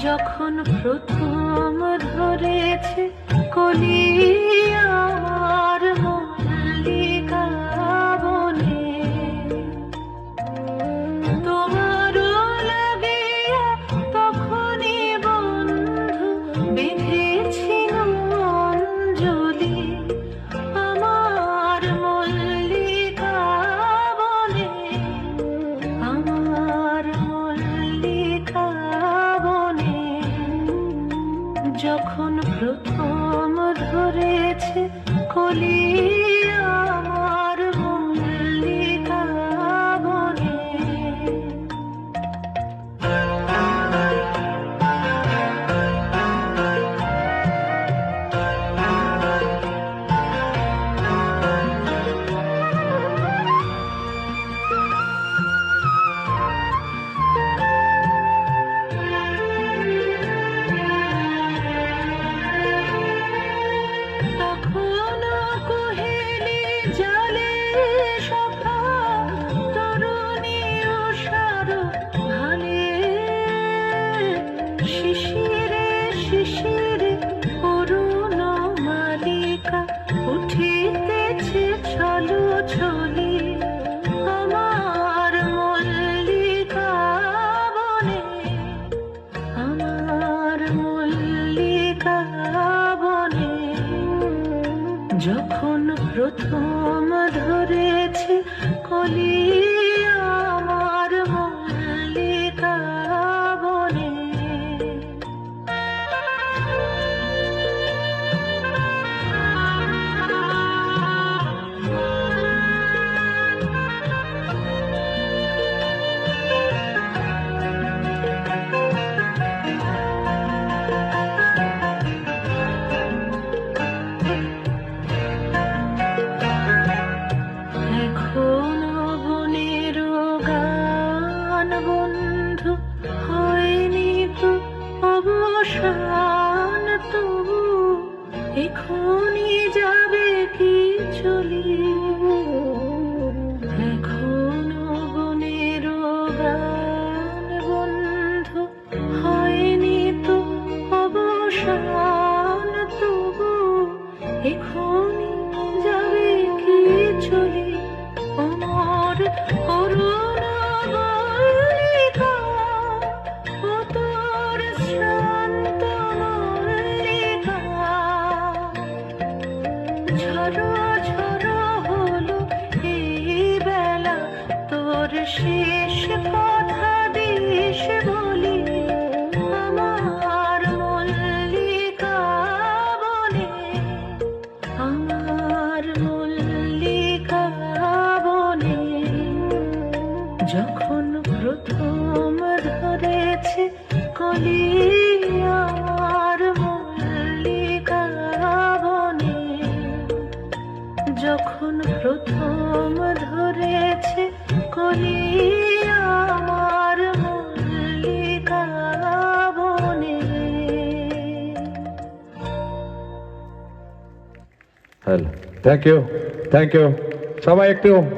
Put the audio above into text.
যখন প্রথম ধরেছে কলিয়া প্রথম ধরেছে কলি প্রথম ধরেছি কলি যখন প্রথম ধরেছে কলি, আমার মল্লিকা যখন প্রথম ধরেছে কলি, আমার Mallika hello thank you thank you সবাই একটু